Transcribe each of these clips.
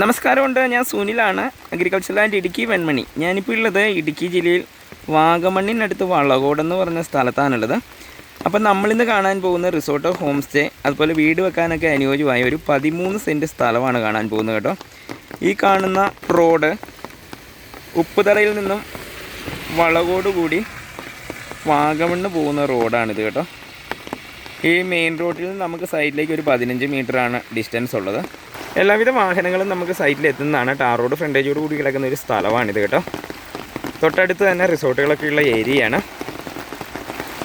നമസ്കാരമുണ്ട്. ഞാൻ സുനിലാണ് അഗ്രികൾച്ചർ ലാൻഡ് ഇടുക്കി വെൺമണി. ഞാനിപ്പോൾ ഉള്ളത് ഇടുക്കി ജില്ലയിൽ വാഗമണ്ണിനടുത്ത് വളകോട് എന്ന് പറഞ്ഞ സ്ഥലത്താണുള്ളത്. അപ്പം നമ്മളിന്ന് കാണാൻ പോകുന്ന റിസോർട്ട് ഹോം സ്റ്റേ അതുപോലെ വീട് വെക്കാനൊക്കെ അനുയോജ്യമായ ഒരു പതിമൂന്ന് സെന്റ് സ്ഥലമാണ് കാണാൻ പോകുന്നത് കേട്ടോ. ഈ കാണുന്ന റോഡ് ഉപ്പുതറയിൽ നിന്നും വളകോട് കൂടി വാഗമണ്ണ് പോകുന്ന റോഡാണിത് കേട്ടോ. ഈ മെയിൻ റോഡിൽ നിന്ന് നമുക്ക് സൈഡിലേക്ക് ഒരു പതിനഞ്ച് മീറ്ററാണ് ഡിസ്റ്റൻസ് ഉള്ളത്. എല്ലാവിധ വാഹനങ്ങളും നമുക്ക് സൈറ്റിൽ എത്തുന്നതാണ്. ടാർ റോഡ് ഫ്രണ്ടേജോട് കൂടി കിടക്കുന്ന ഒരു സ്ഥലമാണിത് കേട്ടോ. തൊട്ടടുത്ത് തന്നെ റിസോർട്ടുകളൊക്കെ ഉള്ള ഏരിയയാണ്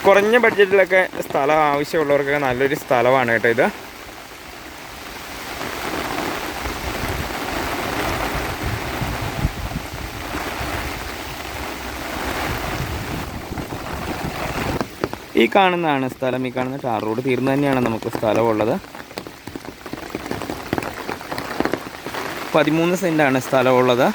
കുറഞ്ഞ ബഡ്ജറ്റിലൊക്കെ സ്ഥലം ആവശ്യമുള്ളവർക്കൊക്കെ നല്ലൊരു സ്ഥലമാണ് കേട്ടോ ഇത്. ഈ കാണുന്നതാണ് സ്ഥലം. ഈ കാണുന്ന ടാർ റോഡ് തീർന്നു തന്നെയാണ് നമുക്ക് സ്ഥലമുള്ളത്. പതിമൂന്ന് സെന്റാണ് സ്ഥലമുള്ളത്.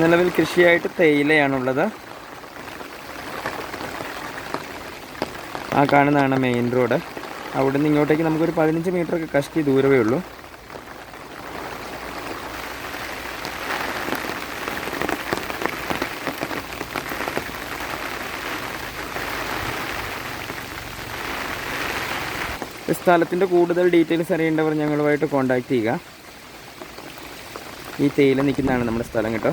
നിലവിൽ കൃഷിയായിട്ട് തേയിലയാണുള്ളത്. ആ കാണുന്നതാണ് മെയിൻ റോഡ് അവിടെ നിന്ന് ഇങ്ങോട്ടേക്ക് നമുക്കൊരു പതിനഞ്ച് മീറ്റർ ഒക്കെ കഷ്ടി ദൂരമേ ഉള്ളൂ. സ്ഥലത്തിന്റെ കൂടുതൽ ഡീറ്റെയിൽസ് അറിയേണ്ടവർ ഞങ്ങളുമായിട്ട് കോൺടാക്റ്റ് ചെയ്യുക. ഈ തേയില നിൽക്കുന്നതാണ് നമ്മുടെ സ്ഥലം കേട്ടോ.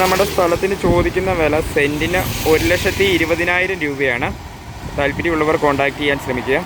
നമ്മുടെ സ്ഥലത്തിന് ചോദിക്കുന്ന വില സെന്റിന് ഒരു ലക്ഷത്തി ഇരുപതിനായിരം രൂപയാണ്. താല്പര്യമുള്ളവർ കോൺടാക്റ്റ് ചെയ്യാൻ ശ്രമിക്കുക.